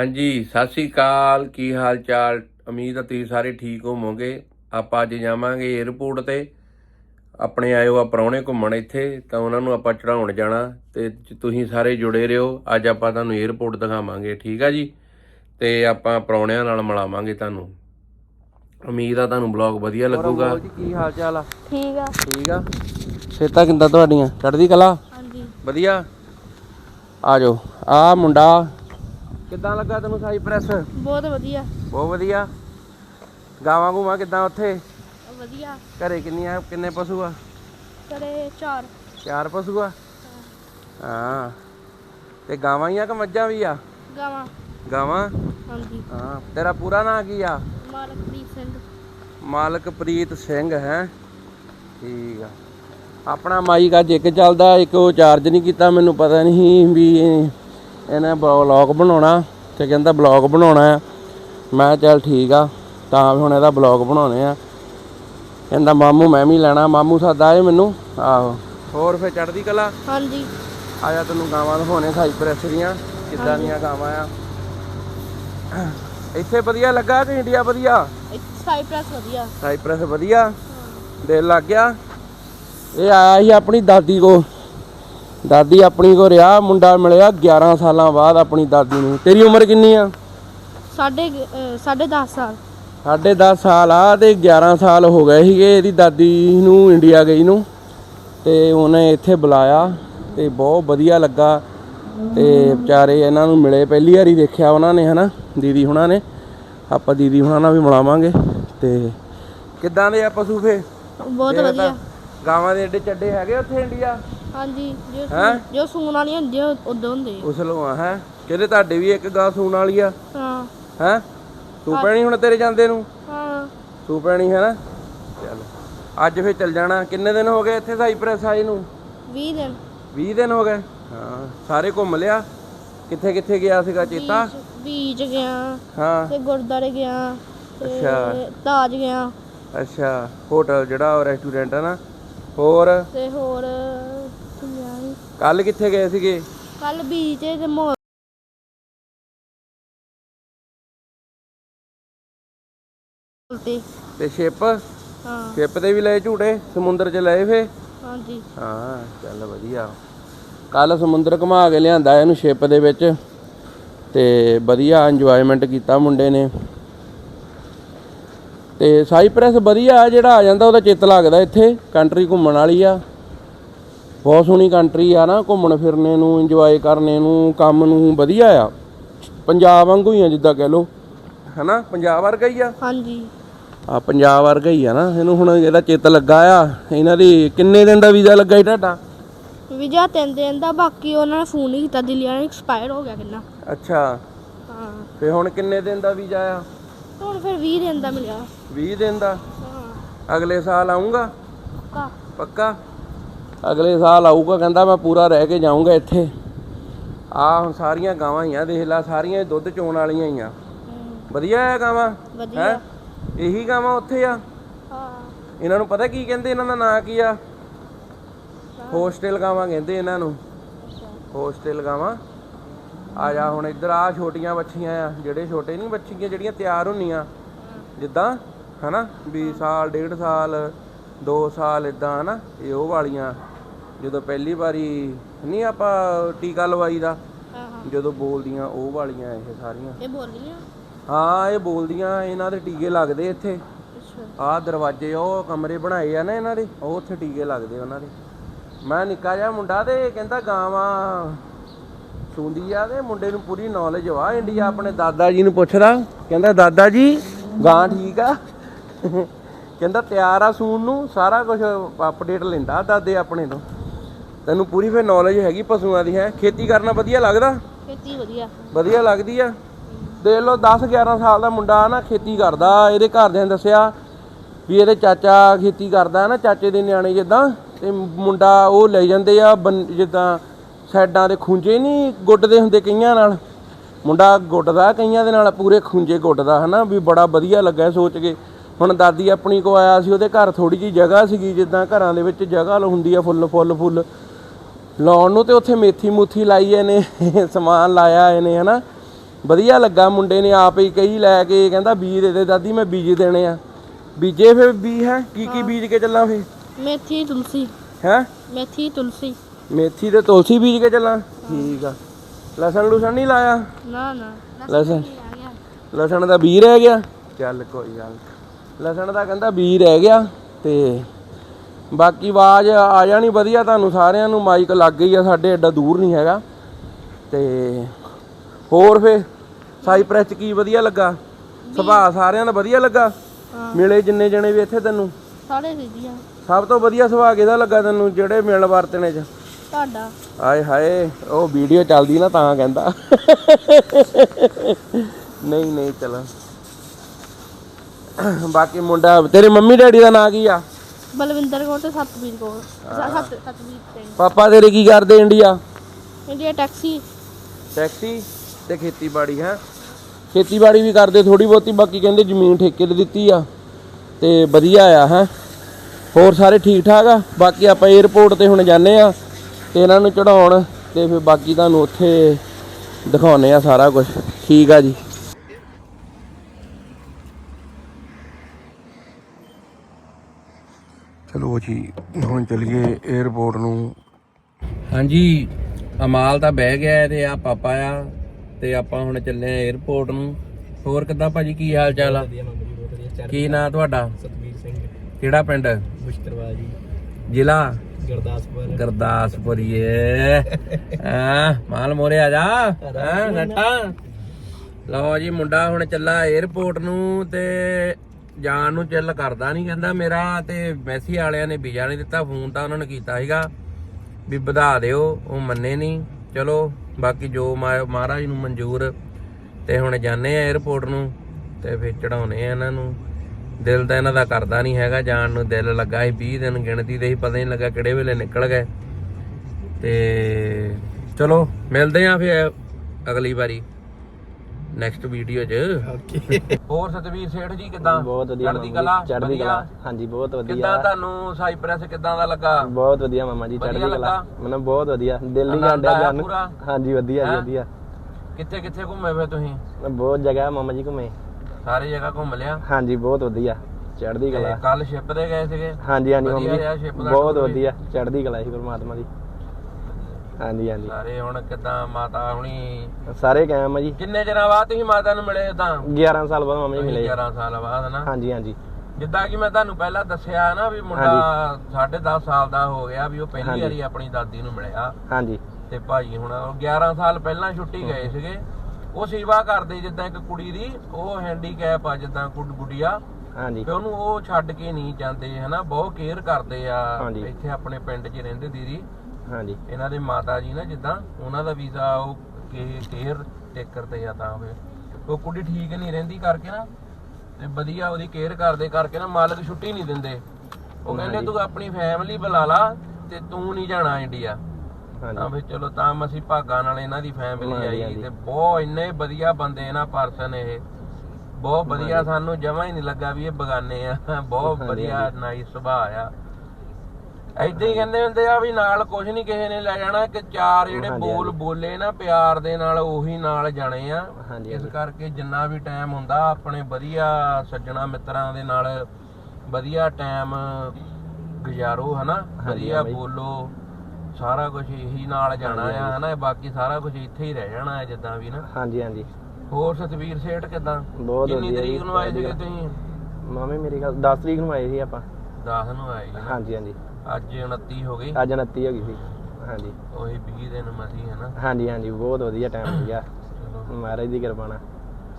ਹਾਂਜੀ ਸਤਿ ਸ੍ਰੀ ਅਕਾਲ। ਕੀ ਹਾਲ ਚਾਲ ਉਮੀਦ ਹੈ ਤੁਸੀਂ ਸਾਰੇ ਠੀਕ ਹੋਵੋਗੇ। ਆਪਾਂ ਅੱਜ ਜਾਵਾਂਗੇ 에어ਪੋਰਟ ਤੇ। ਆਪਣੇ ਆਇਓ ਆ ਪਰੌਣੇ ਘੁੰਮਣ ਇੱਥੇ ਤਾਂ ਉਹਨਾਂ ਨੂੰ ਆਪਾਂ ਚੜਾਉਣ ਜਾਣਾ ਤੇ ਤੁਸੀਂ ਸਾਰੇ ਜੁੜੇ ਰਹੋ। ਅੱਜ ਆਪਾਂ ਤੁਹਾਨੂੰ 에어ਪੋਰਟ ਦਿਖਾਵਾਂਗੇ ਠੀਕ ਆ ਜੀ? ਤੇ ਆਪਾਂ ਪਰੌਣਿਆਂ ਨਾਲ ਮਿਲਾਵਾਂਗੇ ਤੁਹਾਨੂੰ। ਉਮੀਦ ਆ ਤੁਹਾਨੂੰ ਬਲੌਗ ਵਧੀਆ ਲੱਗੂਗਾ। ਕੀ ਹਾਲ ਚਾਲ ਆ? ਠੀਕ ਆ। ਠੀਕ ਆ? ਸੇਤਾ ਕਿੰਦਾ ਤੁਹਾਡੀਆਂ? ਚੜਦੀ ਕਲਾ? ਹਾਂਜੀ। ਵਧੀਆ। ਆ ਜਾਓ। ਆ ਮੁੰਡਾ ਕਿੱਦਾਂ ਲੱਗਾ ਤੈਨੂੰ ਸਾਈਪ੍ਰੈਸ ਬਹੁਤ ਵਧੀਆ। ਬਹੁਤ ਵਧੀਆ। ਗਾਵਾਂ ਗੂਵਾਂ ਕਿੱਦਾਂ ਉੱਥੇ? ਵਧੀਆ। ਘਰੇ ਕਿੰਨੀਆਂ ਕਿੰਨੇ ਪਸ਼ੂ ਆ? ਕਰੇ ਚਾਰ। ਚਾਰ ਪਸ਼ੂ ਆ? ਹਾਂ। ਤੇ ਗਾਵਾਂ ਹੀ ਆ ਕਿ ਮੱਝਾਂ ਵੀ ਆ? ਗਾਵਾਂ। ਗਾਵਾਂ? ਹਾਂਜੀ। ਹਾਂ। ਤੇਰਾ ਪੂਰਾ ਨਾਂ ਕੀ ਆ? ਮਾਲਕਪ੍ਰੀਤ ਸਿੰਘ। ਮਾਲਕਪ੍ਰੀਤ ਸਿੰਘ ਹੈ? ਠੀਕ ਆ। ਆਪਣਾ ਮਾਈਕ ਅੱਜ ਇੱਕ ਚੱਲਦਾ ਇੱਕ ਉਹ ਚਾਰਜ ਨਹੀਂ ਕੀਤਾ ਮੈਨੂੰ ਪਤਾ ਨਹੀਂ ਵੀ ਇਹਨੇ ਬਲੌਗ ਬਣਾਉਣਾ ਤੇ ਕਹਿੰਦਾ ਬਲੌਗ ਬਣਾਉਣਾ ਆ। ਮੈਂ ਕਿਹਾ ਚੱਲ ਠੀਕ ਆ ਤਾਂ ਵੀ ਹੁਣ ਇਹਦਾ ਬਲੌਗ ਬਣਾਉਣੇ ਆ। ਕਹਿੰਦਾ ਮਾਮੂ ਮੈਂ ਵੀ ਲੈਣਾ ਮਾਮੂ ਸਾਦਾ ਏ ਮੈਨੂੰ। ਆਹੋ। ਹੋਰ ਫੇ ਚੜਦੀ ਕਲਾ? ਹਾਂਜੀ। ਆਇਆ ਤੈਨੂੰ ਗਾਵਾਂ ਦਿਖਾਉਣੇ ਸਾਈਪ੍ਰੈਸ ਦੀਆਂ ਕਿੱਦਾਂ ਦੀਆਂ ਗਾਵਾਂ ਆ? ਇੱਥੇ ਵਧੀਆ ਲੱਗਾ ਕਿ ਇੰਡੀਆ ਵਧੀਆ? ਸਾਈਪ੍ਰਸ ਵਧੀਆ। ਸਾਈਪ੍ਰੈਸ ਵਧੀਆ? ਦਿਲ ਲੱਗ ਗਿਆ? ਇਹ ਆਇਆ ਸੀ ਆਪਣੀ ਦਾਦੀ ਕੋ ਦਾਦੀ ਆਪਣੀ ਕੋ ਰਿਹਾ ਮੁੰਡਾ ਮਿਲਿਆ 11 ਸਾਲਾਂ ਬਾਅਦ ਆਪਣੀ ਦਾਦੀ ਨੂੰ। ਤੇਰੀ ਉਮਰ ਕਿੰਨੀ ਆ? ਸਾਢੇ ਅਹ ਸਾਢੇ 10 ਸਾਲ। ਸਾਢੇ 10 ਸਾਲ ਆ ਤੇ 11 ਸਾਲ ਹੋ ਗਏ ਸੀਗੇ ਇਹਦੀ ਦਾਦੀ ਨੂੰ ਇੰਡੀਆ ਗਈ ਨੂੰ। ਤੇ ਉਹਨੇ ਇੱਥੇ ਬੁਲਾਇਆ ਤੇ ਬਹੁਤ ਵਧੀਆ ਲੱਗਾ। ਤੇ ਵਿਚਾਰੇ ਇਹਨਾਂ ਨੂੰ ਮਿਲੇ ਪਹਿਲੀ ਵਾਰੀ ਦੇਖਿਆ ਉਹਨਾਂ ਨੇ ਹਨਾ ਦੀਦੀ ਹੁਣਾਂ ਨੇ। ਆਪਾਂ ਦੀਦੀ ਹੁਣਾਂ ਨਾਲ ਵੀ ਮਿਲਾਵਾਂਗੇ। ਤੇ ਕਿੱਦਾਂ ਦੇ ਆ ਪਸ਼ੂ ਫੇ ਬਹੁਤ ਵਧੀਆ। ਗਾਵਾਂ ਦੇ ਏਡੇ ਚੱਡੇ ਹੈਗੇ ਉੱਥੇ ਇੰਡੀਆ? ਹਾਂਜੀ ਜੋ ਹੈਂ? ਜੋ ਸੂਣ ਵਾਲੀਆਂ ਹੁੰਦੀਆਂ ਉਦੋਂ ਹੁੰਦੇ ਆ। ਉਸ ਲਵਾ ਹੈ? ਕਹਿੰਦੇ ਤੁਹਾਡੇ ਵੀ ਇੱਕ ਗਾਂ ਸੂਣ ਵਾਲੀ ਆ? ਹਾਂ। ਹੈ? ਤੂੰ ਪੈਣੀ ਹੁਣ ਤੇਰੇ ਜਾਂਦੇ ਨੂੰ? ਹਾਂ। ਤੂੰ ਪੈਣੀ ਹੈ? ਨਾ ਚੱਲ। ਅੱਜ ਫੇਰ ਚੱਲ ਜਾਣਾ। ਕਿੰਨੇ ਦਿਨ ਹੋ ਗਏ ਇੱਥੇ ਸਾਈਪ੍ਰੈਸ ਆਏ ਨੂੰ? 20 ਦਿਨ। 20 ਦਿਨ ਹੋ ਗਏ? ਹਾਂ। ਸਾਰੇ ਘੁੰਮ ਲਿਆ? ਕਿੱਥੇ ਕਿੱਥੇ ਗਿਆ ਸੀਗਾ ਚੇਤਾ? ਬੀਚ ਬੀਚ ਗਿਆ। ਹਾਂ। ਤੇ ਗੁਰਦਾਰੇ ਗਿਆ। ਅੱਛਾ। ਤੇ ਤਾਜ ਗਿਆ। ਅੱਛਾ। ਹੋਟਲ ਜਿਹੜਾ ਰੈਸਟੋਰੈਂਟ ਹੈ ਨਾ? ਹੋਰ? ਤੇ ਹੋਰ ਕੱਲ ਕਿੱਥੇ ਗਏ ਸੀਗੇ? ਕੱਲ ਬੀਚ ਤੇ ਮੋਲ ਤੇ। ਤੇ ਸ਼ਿਪ? ਹਾਂ। ਸ਼ਿਪ ਤੇ ਵੀ ਲਏ ਝੂਟੇ? ਸਮੁੰਦਰ 'ਚ ਲਏ ਫੇ ਹਾਂਜੀ। ਹਾਂ ਚੱਲ ਵਧੀਆ। ਕੱਲ ਸਮੁੰਦਰ ਘੁਮਾ ਕੇ ਲਿਆਂਦਾ ਇਹਨੂੰ ਸ਼ਿਪ ਦੇ ਵਿੱਚ। ਤੇ ਵਧੀਆ ਇੰਜੋਇਮੈਂਟ ਕੀਤਾ ਮੁੰਡੇ ਨੇ। ਤੇ ਸਾਈਪ੍ਰੈਸ ਵਧੀਆ ਜਿਹੜਾ ਆ ਜਾਂਦਾ ਉਹਦਾ ਚਿੱਤ ਲੱਗਦਾ ਇੱਥੇ। ਕੰਟਰੀ ਘੁੰਮਣ ਵਾਲੀ ਆ। ਬਹੁਤ ਸੋਹਣੀ ਕੰਟਰੀ ਆ ਨਾ ਘੁੰਮਣ ਫਿਰਨੇ ਨੂੰ ਇੰਜੋਏ ਕਰਨੇ ਨੂੰ ਕੰਮ ਨੂੰ ਵਧੀਆ ਆ। ਪੰਜਾਬ ਵਾਂਗੂ ਹੀ ਆ ਜਿੱਦਾਂ ਕਹਿ ਲਓ। ਹਨਾ? ਪੰਜਾਬ ਵਰਗਾ ਹੀ ਆ? ਹਾਂਜੀ। ਆ ਪੰਜਾਬ ਵਰਗਾ ਹੀ ਆ ਨਾ। ਇਹਨੂੰ ਹੁਣ ਇਹਦਾ ਚਿੱਤ ਲੱਗਾ ਆ। ਇਹਨਾਂ ਦੀ ਕਿੰਨੇ ਦਿਨ ਦਾ ਵੀਜ਼ਾ ਲੱਗਾ ਜੀ ਤੁਹਾਡਾ? ਵੀਜ਼ਾ ਤਿੰਨ ਦਿਨ ਦਾ ਬਾਕੀ ਉਹਨਾਂ ਨੇ ਫੋਨ ਨਹੀਂ ਕੀਤਾ ਦਿੱਲੀ ਵਾਲੇ ਐਕਸਪਾਇਰ ਹੋ ਗਿਆ ਕਿੰਨਾ। ਅੱਛਾ। ਹਾਂ। ਫੇ ਹੁਣ ਕਿੰਨੇ ਦਿਨ ਦਾ ਵੀਜ਼ਾ ਆ? ਹੁਣ ਫਿਰ 20 ਦਿਨ ਦਾ ਮਿਲਿਆ। 20 ਦਿਨ ਦਾ? ਹਾਂ। ਅਗਲੇ ਸਾਲ ਆਉਂਗਾ ਪੱਕਾ। ਪੱਕਾ? ਅਗਲੇ ਸਾਲ ਆਊਗਾ ਕਹਿੰਦਾ ਮੈਂ ਪੂਰਾ ਰਹਿ ਕੇ ਜਾਊਂਗਾ ਇੱਥੇ। ਆ ਹੁਣ ਸਾਰੀਆਂ ਗਾਵਾਂ ਹੀ ਆ ਦੇਖ ਲੈ ਸਾਰੀਆਂ ਦੁੱਧ ਚੋਣ ਵਾਲੀਆਂ ਹੀ ਆ। ਵਧੀਆ ਆ ਗਾਵਾਂ? ਹੈ? ਇਹੀ ਗਾਵਾਂ ਉੱਥੇ ਆ? ਹਾਂ। ਇਹਨਾਂ ਨੂੰ ਪਤਾ ਕੀ ਕਹਿੰਦੇ ਇਹਨਾਂ ਦਾ ਨਾਂ ਕੀ ਆ? ਹੋਸਟਲ ਗਾਵਾਂ ਕਹਿੰਦੇ ਇਹਨਾਂ ਨੂੰ। ਹੋਸਟਲ ਗਾਵਾਂ। ਆ ਜਾ ਹੁਣ ਇੱਧਰ ਆ ਛੋਟੀਆਂ ਬੱਚੀਆਂ ਆ ਜਿਹੜੇ ਛੋਟੇ ਨਹੀਂ ਬੱਚੀਆਂ ਜਿਹੜੀਆਂ ਤਿਆਰ ਹੁੰਨੀਆਂ ਜਿੱਦਾਂ ਹਨਾ? 20 ਸਾਲ 1.5 ਸਾਲ 2 ਸਾਲ ਇਦਾਂ ਹਨਾ? ਇਹ ਉਹ ਵਾਲੀਆਂ। ਜਦੋਂ ਪਹਿਲੀ ਵਾਰੀ ਨਹੀਂ ਆਪਾਂ ਟੀਕਾ ਲਵਾਈ ਦਾ ਹਾਂ ਹਾਂ। ਜਦੋਂ ਬੋਲਦੀਆਂ ਉਹ ਵਾਲੀਆਂ ਇਹ ਸਾਰੀਆਂ। ਇਹ ਬੋਲੀਆਂ ਹਾਂ ਇਹ ਬੋਲਦੀਆਂ ਇਹਨਾਂ ਦੇ ਟੀਕੇ ਲੱਗਦੇ ਇੱਥੇ। ਅੱਛਾ। ਆਹ ਦਰਵਾਜ਼ੇ ਉਹ ਕਮਰੇ ਬਣਾਏ ਆ ਨਾ ਇਹਨਾਂ ਦੇ ਉਹ ਉੱਥੇ ਟੀਕੇ ਲੱਗਦੇ ਉਹਨਾਂ ਦੇ। ਮੈਂ ਨਿੱਕਾ ਜਿਹਾ ਮੁੰਡਾ ਤੇ ਕਹਿੰਦਾ ਗਾਵਾਂ ਸੁੰਦੀ ਆ ਤੇ ਮੁੰਡੇ ਨੂੰ ਪੂਰੀ ਨੌਲੇਜ ਵਾ ਇੰਡੀਆ ਆਪਣੇ ਦਾਦਾ ਜੀ ਨੂੰ ਪੁੱਛਦਾ ਕਹਿੰਦਾ ਦਾਦਾ ਜੀ ਗਾਂ ਠੀਕ ਆ? ਕਹਿੰਦਾ ਤਿਆਰ ਆ ਸੂਣ ਨੂੰ ਸਾਰਾ ਕੁਝ ਅਪਡੇਟ ਲੈਂਦਾ ਦਾਦੇ ਆਪਣੇ ਤੋਂ। ਤੈਨੂੰ ਪੂਰੀ ਫੇ ਨੌਲੇਜ ਹੈਗੀ ਪਸ਼ੂਆਂ ਦੀ ਹੈ? ਖੇਤੀ ਕਰਨਾ ਵਧੀਆ ਲੱਗਦਾ? ਖੇਤੀ ਵਧੀਆ। ਵਧੀਆ ਲੱਗਦੀ ਆ? ਦੇਖ ਲਓ 10 11 ਸਾਲ ਦਾ ਮੁੰਡਾ ਨਾ ਖੇਤੀ ਕਰਦਾ ਇਹਦੇ ਘਰਦਿਆਂ ਨੇ ਦੱਸਿਆ ਵੀ ਇਹਦੇ ਚਾਚਾ ਖੇਤੀ ਕਰਦਾ ਨਾ ਚਾਚੇ ਦੇ ਨਿਆਣੇ ਜਿੱਦਾਂ ਤੇ ਮੁੰਡਾ ਉਹ ਲੈ ਜਾਂਦੇ ਆ ਜਿੱਦਾਂ ਸਾਈਡਾਂ ਦੇ ਖੁੰਝੇ ਨਹੀਂ ਗੁੱਟਦੇ ਹੁੰਦੇ ਕਈਆਂ ਨਾਲ? ਮੁੰਡਾ ਗੁੱਟਦਾ ਕਈਆਂ ਦੇ ਨਾਲ ਪੂਰੇ ਖੁੰਝੇ ਗੁੱਟਦਾ ਹਨਾ? ਵੀ ਬੜਾ ਵਧੀਆ ਲੱਗਾ ਸੋਚ ਕੇ। ਹੁਣ ਦਾਦੀ ਆਪਣੀ ਕੋ ਆਇਆ ਸੀ ਉਹਦੇ ਘਰ ਥੋੜੀ ਜੀ ਜਗ੍ਹਾ ਸੀਗੀ ਜਿੱਦਾਂ ਘਰਾਂ ਦੇ ਵਿੱਚ ਜਗ੍ਹਾ ਲ ਹੁੰਦੀ ਆ ਫੁੱਲ ਫੁੱਲ ਫੁੱਲ। ਲਾਉਣ ਨੂੰ ਤੇ ਉੱਥੇ ਮੇਥੀ ਮੂਥੀ ਲਾਈ ਇਹਨੇ ਸਮਾਨ ਲਾਇਆ ਇਹਨੇ ਹਨਾ? ਵਧੀਆ ਲੱਗਾ ਮੁੰਡੇ ਨੇ ਆਪ ਹੀ ਕਈ ਲੈ ਕੇ ਕਹਿੰਦਾ ਬੀਜ ਦੇ ਦੇ ਦਾਦੀ ਮੈਂ ਬੀਜ ਦੇਣੇ ਆ। ਬੀਜੇ ਫਿਰ ਬੀ ਹੈ? ਕੀ ਕੀ ਬੀਜ ਕੇ ਚੱਲਾਂ ਫਿਰ? ਮੇਥੀ ਤੁਲਸੀ। ਹੈ? ਮੇਥੀ ਤੁਲਸੀ। ਮੇਥੀ ਤੇ ਤੁਲਸੀ ਬੀਜ ਕੇ ਚੱਲਾਂ? ਠੀਕ ਆ। ਲਸਣ ਲੁਸਣ ਨਹੀਂ ਲਾਇਆ? ਨਾ ਨਾ। ਲਸਣ? ਲਸਣ ਦਾ ਬੀ ਰਹਿ ਗਿਆ? ਚੱਲ ਕੋਈ ਗੱਲ। ਲਸਣ ਦਾ ਕਹਿੰਦਾ ਬੀ ਰਹਿ ਗਿਆ ਤੇ ਬਾਕੀ ਆਵਾਜ਼ ਆ ਜਾਣੀ ਵਧੀਆ ਤੁਹਾਨੂੰ ਸਾਰਿਆਂ ਨੂੰ ਮਾਈਕ ਲੱਗ ਗਈ ਆ ਸਾਡੇ ਐਡਾ ਦੂਰ ਨਹੀਂ ਹੈਗਾ। ਤੇ ਹੋਰ ਫੇ ਸਾਈਪ੍ਰੈਸ ਚ ਕੀ ਵਧੀਆ ਲੱਗਾ? ਸੁਭਾਅ ਸਾਰਿਆਂ ਦਾ ਵਧੀਆ ਲੱਗਾ। ਮਿਲੇ ਜਿੰਨੇ ਜਣੇ ਵੀ ਇੱਥੇ ਤੈਨੂੰ? ਸਾਰੇ ਵਧੀਆ। ਸਭ ਤੋਂ ਵਧੀਆ ਸੁਭਾਅ ਕਿਹਦਾ ਲੱਗਾ ਤੈਨੂੰ ਜਿਹੜੇ ਮਿਲ ਵਰਤਣੇ ਚ? ਤੁਹਾਡਾ। ਆਏ ਹਾਏ ਉਹ ਵੀਡੀਓ ਚੱਲਦੀ ਨਾ ਤਾਂ ਕਹਿੰਦਾ। ਨਹੀਂ ਨਹੀਂ ਚਲੋ। ਬਾਕੀ ਮੁੰਡਾ ਤੇਰੇ ਮੰਮੀ ਡੈਡੀ ਦਾ ਨਾਂ ਕੀ ਆ? ਬਲਵਿੰਦਰ ਕੌਰ ਤੇ ਸਤਵੀਰ ਕੌਰ। ਸਤ ਸਤਵੀਰ ਸਿੰਘ ਪਾਪਾ ਤੇਰੇ ਕੀ ਕਰਦੇ ਇੰਡੀਆ? India taxi. ਟੈਕਸੀ ਤੇ ਖੇਤੀਬਾੜੀ ਹੈ? ਖੇਤੀਬਾੜੀ ਵੀ ਕਰਦੇ ਥੋੜੀ ਬਹੁਤੀ ਬਾਕੀ ਕਹਿੰਦੇ ਜ਼ਮੀਨ ਠੇਕੇ ਤੇ ਦਿੱਤੀ ਆ ਤੇ ਵਧੀਆ ਆ ਹੈ? ਹੋਰ ਸਾਰੇ ਠੀਕ ਠਾਕ ਆ? ਬਾਕੀ ਆਪਾਂ 에어ਪੋਰਟ ਤੇ ਹੁਣ ਜਾਂਦੇ ਆ ਤੇ ਇਹਨਾਂ ਨੂੰ ਚੜਾਉਣ ਤੇ ਫਿਰ ਬਾਕੀ ਤੁਹਾਨੂੰ ਉੱਥੇ ਦਿਖਾਉਨੇ ਆ ਸਾਰਾ ਕੁਝ ਠੀਕ ਆ ਜੀ। ਚਲੋ ਜੀ ਹੁਣ ਚਲੀਏ 에어ਪੋਰਟ ਨੂੰ। ਹਾਂਜੀ ਅਮਾਲ ਤਾਂ ਬਹਿ ਗਿਆ ਤੇ ਆ ਪਾਪਾ ਆ ਤੇ ਆਪਾਂ ਹੁਣ ਚੱਲੇ ਆ 에어ਪੋਰਟ ਨੂੰ। ਹੋਰ ਕਿੱਦਾਂ ਭਾਜੀ ਕੀ ਹਾਲ ਚਾਲ ਆ? ਕੀ ਨਾਂ ਤੁਹਾਡਾ? ਸਤਵੀਰ ਸਿੰਘ। ਕਿਹੜਾ ਪਿੰਡ? ਮੁਸ਼ਤਰਵਾ ਜੀ। ਜ਼ਿਲ੍ਹਾ? ਗੁਰਦਾਸਪੁਰ। ਗੁਰਦਾਸਪੁਰ ਏ ਹਾਂ ਮਾਲ ਮੋਰੇ ਆ ਜਾ। ਲਓ ਜੀ ਮੁੰਡਾ ਹੁਣ ਚੱਲਾ 에어ਪੋਰਟ ਨੂੰ ਤੇ ਜਾਣ ਨੂੰ ਚੱਲ ਕਰਦਾ ਨਹੀਂ, ਕਹਿੰਦਾ ਮੇਰਾ ਤੇ ਮੈਸੀ ਵਾਲਿਆਂ ਨੇ ਵੀਜ਼ਾ ਨਹੀਂ ਦਿੱਤਾ, ਫੋਨ ਤਾਂ ਉਹਨਾਂ ਨੇ ਕੀਤਾ ਸੀਗਾ ਵੀ ਵਧਾ ਦਿਓ, ਉਹ ਮੰਨੇ ਨਹੀਂ। ਚਲੋ, ਬਾਕੀ ਜੋ ਮਾ- ਮਹਾਰਾਜ ਨੂੰ ਮਨਜ਼ੂਰ ਤੇ ਹੁਣ ਜਾਣੇ ਆ 에어ਪੋਰਟ ਨੂੰ ਤੇ ਫਿਰ ਚੜਾਉਨੇ ਆ ਇਹਨਾਂ ਨੂੰ। ਦਿਲ ਤਾਂ ਇਹਨਾਂ ਦਾ ਕਰਦਾ ਨਹੀਂ ਹੈਗਾ ਜਾਣ ਨੂੰ, ਦਿਲ ਲੱਗਾ ਸੀ 20 ਦਿਨ ਗਿਣਤੀ ਦੇ ਹੀ ਪਤਾ ਨਹੀਂ ਲੱਗਾ ਕਿਹੜੇ ਵੇਲੇ ਨਿਕਲ ਗਏ। ਤੇ ਚਲੋ, ਮਿਲਦੇ ਆ ਫਿਰ ਅਗਲੀ ਵਾਰੀ। ਨੈਕਸਟ ਵੀਡੀਓ 'ਚ। ਹੋਰ ਸਤਵੀਰ ਸੇਠ ਜੀ ਕਿਦਾਂ? ਬਹੁਤ ਵਧੀਆ ਚੜ੍ਹਦੀ ਮਾਮਾ ਕਲਾ? ਜੀ ਚੜ੍ਹਦੀ ਵਧੀਆ? ਕਲਾ। ਹਾਂਜੀ ਬਹੁਤ ਕਿੱਦਾਂ ਵਧੀਆ ਤੁਹਾਨੂੰ ਸਾਈਪ੍ਰੈਸ ਕਿਦਾਂ ਦਾ ਲੱਗਾ? ਬਹੁਤ ਵਧੀਆ ਮਾਮਾ ਜੀ ਵਧੀਆ ਚੜ੍ਹਦੀ ਕਲਾ। ਲੱਗਾ? ਮੈਨੂੰ ਬਹੁਤ ਵਧੀਆ। ਦਿਲ ਨਹੀਂ ਆਨੰਦ ਕਰਦਾ ਆਇਆ ਜਾਣ ਨੂੰ। ਪੂਰਾ? ਹਾਂਜੀ ਵਧੀਆ ਜੀ ਹੈਂ? ਵਧੀਆ। ਕਿੱਥੇ ਕਿੱਥੇ ਘੁੰਮੇ ਫੇ ਤੁਸੀਂ? ਮੈਂ ਬਹੁਤ ਜਗ੍ਹਾ ਮਾਮਾ ਜੀ ਘੁੰਮੇ। ਸਾਰੀ ਜਗ੍ਹਾ ਘੁੰਮ ਲਿਆ? ਹਾਂਜੀ ਬਹੁਤ ਵਧੀਆ। ਚੜ੍ਹਦੀ ਕਲਾ। ਕੱਲ ਸ਼ਿਪ ਤੇ ਗਏ ਸੀਗੇ? ਹਾਂਜੀ ਹਾਂਜੀ ਵਧੀਆ ਮਾਮਾ ਰਿਹਾ ਜੀ ship ਦਾ ਬਹੁਤ tour ਵੀ? ਵਧੀਆ। ਚੜ੍ਹਦੀ ਕਲਾ ਸੀ ਪਰਮਾਤਮਾ ਦੀ। ਹਾਂਜੀ ਹਾਂਜੀ। ਸਾਰੇ ਹੁਣ ਕਿਦਾਂ ਮਾਤਾ ਹੁਣੀ? ਸਾਰੇ ਗਏ ਮਾਮਾ ਜੀ। ਕਿੰਨੇ ਚਿਰਾਂ ਬਾਅਦ ਤੁਸੀਂ ਮਾਤਾ ਨੂੰ ਮਿਲੇ ਤਾਂ 11 ਸਾਲ ਬਾਅਦ ਮਾਮਾ ਜੀ ਮਿਲੇ। 11 ਸਾਲ ਬਾਅਦ ਨਾ ਹਾਂਜੀ ਹਾਂਜੀ। ਜਿੱਦਾਂ ਕਿ ਮੈਂ ਤੁਹਾਨੂੰ ਪਹਿਲਾਂ ਦੱਸਿਆ ਨਾ ਵੀ ਮੁੰਡਾ 10.5 ਸਾਲ ਦਾ ਹੋ ਗਿਆ ਵੀ ਉਹ ਪਹਿਲੀ। ਵਾਰੀ ਆਪਣੀ ਦਾਦੀ ਨੂੰ ਮਿਲਿਆ। ਹਾਂਜੀ। ਤੇ ਭਾਜੀ ਹੁਣ ਉਹ 11 ਸਾਲ ਪਹਿਲਾਂ ਛੁੱਟੀ ਗਏ ਸੀਗੇ। ਉਹ ਸੇਵਾ ਕਰਦੇ ਜਿੱਦਾਂ ਇੱਕ ਕੁੜੀ ਦੀ ਉਹ ਹੈਂਡੀਕੈਪ ਆ ਜਿੱਦਾਂ ਕੁੜ ਗੁੱਡੀਆ ਹਾਂਜੀ। ਤੇ ਉਹਨੂੰ ਉਹ ਛੱਡ ਕੇ ਨਹੀਂ ਜਾਂਦੇ ਹਨਾ? ਬਹੁਤ ਕੇਅਰ ਕਰਦੇ ਆ। ਇੱਥੇ ਆਪਣੇ ਪਿੰਡ 'ਚ ਰਹਿੰਦੇ ਦੀਦੀ। ਹਾਂਜੀ ਇਹਨਾਂ ਦੇ ਮਾਤਾ ਜੀ ਨਾ ਜਿੱਦਾਂ ਉਹਨਾਂ ਦਾ ਵੀਜ਼ਾ ਉਹ ਕੇਅਰ ਟੇਕਰ ਤੇ ਆ ਤਾਂ ਹੋਵੇ ਉਹ ਕੁੜੀ ਠੀਕ ਨਹੀਂ ਰਹਿੰਦੀ ਕਰਕੇ ਨਾ ਤੇ ਵਧੀਆ ਉਹਦੀ ਕੇਅਰ ਕਰਦੇ ਕਰਕੇ ਨਾ ਮਾਲਕ ਛੁੱਟੀ ਨਹੀਂ ਦਿੰਦੇ। ਉਹ ਕਹਿੰਦੇ ਤੂੰ ਆਪਣੀ ਫੈਮਿਲੀ ਬੁਲਾ ਲਾ ਤੇ ਤੂੰ ਨਹੀਂ ਜਾਣਾ ਇੰਡੀਆ ਤਾਂ ਵੀ ਚਲੋ ਤਾਂ ਅਸੀਂ ਭਾਗਾਂ ਨਾਲ ਇਹਨਾਂ ਦੀ ਫੈਮਿਲੀ ਆਈ। ਤੇ ਬਹੁਤ ਇੰਨੇ ਵਧੀਆ ਬੰਦੇ ਨਾ ਪਰਸਨ ਇਹ। ਬਹੁਤ ਵਧੀਆ ਸਾਨੂੰ ਜਮਾ ਹੀ ਨਹੀਂ ਲੱਗਾ ਵੀ ਇਹ ਬਗਾਨੇ ਆ। ਬਹੁਤ ਵਧੀਆ ਨਾਈਸ ਸੁਭਾਅ ਆ। ਐਦਾਂ ਹੀ ਕਹਿੰਦੇ ਹੁੰਦੇ ਆ ਵੀ ਨਾਲ ਕੁਝ ਨਹੀਂ ਕਿਸੇ ਨੇ ਲੈ ਜਾਣਾ ਕਿ ਚਾਰ ਜਿਹੜੇ ਬੋਲ। ਬੋਲੇ ਨਾ ਪਿਆਰ ਦੇ ਨਾਲ ਉਹੀ ਨਾਲ ਜਾਣੇ ਆ। ਇਸ ਕਰਕੇ ਜਿੰਨਾ ਵੀ ਟਾਈਮ ਹੁੰਦਾ ਆਪਣੇ ਵਧੀਆ ਸੱਜਣਾ ਮਿੱਤਰਾਂ ਦੇ ਨਾਲ ਵਧੀਆ ਟਾਈਮ ਗੁਜ਼ਾਰੋ ਹਨਾ? ਵਧੀਆ। ਬੋਲੋ ਸਾਰਾ ਕੁਝ ਇਹੀ ਨਾਲ ਜਾਣਾ ਆ ਹਨਾ? ਬਾਕੀ ਸਾਰਾ ਕੁਝ ਇੱਥੇ ਹੀ ਰਹਿ ਜਾਣਾ ਹੈ ਜਿੱਦਾਂ ਵੀ ਨਾ? ਹਾਂਜੀ ਹਾਂਜੀ। ਹੋਰ ਸਤਵੀਰ ਸੇਠ ਕਿਦਾਂ? ਬਹੁਤ ਕਿੰਨੀ ਤਰੀਕ ਜੀ, ਨੂੰ ਆਏ ਸੀਗੇ। ਤੁਸੀਂ? ਮਾਮੇ ਮੇਰੀ ਗੱਲ 10 ਤਰੀਕ ਨੂੰ ਆਏ ਸੀ ਆਪਾਂ। 10 ਨੂੰ ਆਏ ਹਾਂਜੀ ਹਾਂਜੀ। ਅੱਜ 29 ਹੋ ਗਈ। ਅੱਜ 29 ਹੋ ਗਈ ਸੀ। ਹਾਂਜੀ। ਉਹੀ 20 ਦਿਨ ਮਸੀ ਹੈ ਨਾ। ਹਾਂਜੀ ਹਾਂਜੀ ਬਹੁਤ ਵਧੀਆ ਟਾਈਮ ਸੀਗਾ। ਮਹਾਰਾਜ ਦੀ ਕਿਰਪਾ ਨਾਲ।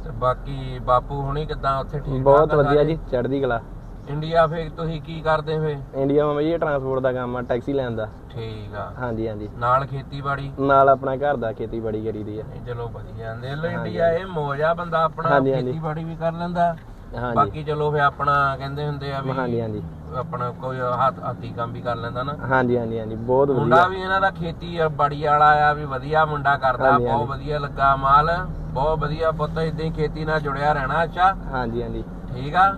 ਤੇ ਬਾਕੀ ਬਾਪੂ ਹੁਣੀ ਕਿਦਾਂ ਉੱਥੇ ਠੀਕ ਬਹੁਤ ਵਧੀਆ? ਜੀ ਚੜ੍ਹਦੀ ਕਲਾ। ਇੰਡੀਆ ਫੇਰ ਤੁਸੀਂ ਕੀ ਕਰਦੇ ਫੇ ਇੰਡੀਆ ਮਾਮਾ ਜੀ ਟਰਾਂਸਪੋਰਟ ਦਾ ਕੰਮ ਆ ਟੈਕਸੀ ਲੈਣ ਦਾ। ਠੀਕ ਆ। ਹਾਂਜੀ ਹਾਂਜੀ। ਨਾਲ ਖੇਤੀਬਾੜੀ? ਨਾਲ ਆਪਣਾ ਘਰ ਦਾ ਖੇਤੀਬਾੜੀ ਕਰੀਦੀ ਆ। ਚਲੋ ਵਧੀਆ। ਦੇ ਲੋ ਇੰਡੀਆ ਇਹ ਮੌਜ ਬੰਦਾ ਆਪਣਾ। ਖੇਤੀਬਾੜੀ ਵੀ ਕਰ ਲੈਂਦਾ। ਹਾਂਜੀ। ਬਾਕੀ ਚਲੋ ਫੇ ਆਪਣਾ ਕਹਿੰਦੇ ਹੁੰਦੇ ਆ ਵੀ ਹਾਂਜੀ ਹਾਂਜੀ। ਆਪਣਾ ਕੋਈ ਹੱਥ ਹੱਥੀ ਕੰਮ ਵੀ ਕਰ ਲੈਂਦਾ ਨਾ। ਹਾਂਜੀ ਹਾਂਜੀ ਹਾਂਜੀ ਬਹੁਤ ਮੁੰਡਾ ਵਧੀਆ ਵੀ ਇਹਨਾਂ ਦਾ ਖੇਤੀ ਆ, ਬੜੀ ਵਾਲਾ ਆ ਵੀ ਵਧੀਆ ਮੁੰਡਾ ਕਰਦਾ ਹਾਂਜੀ, ਬਹੁਤ ਵਧੀਆ ਲੱਗਾ ਮਾਲ ਬਹੁਤ ਵਧੀਆ ਪੁੱਤ ਇਦਾਂ ਹੀ ਖੇਤੀ ਨਾਲ ਜੁੜਿਆ ਰਹਿਣਾ ਅੱਛਾ। ਹਾਂਜੀ ਹਾਂਜੀ। ਠੀਕ ਆ?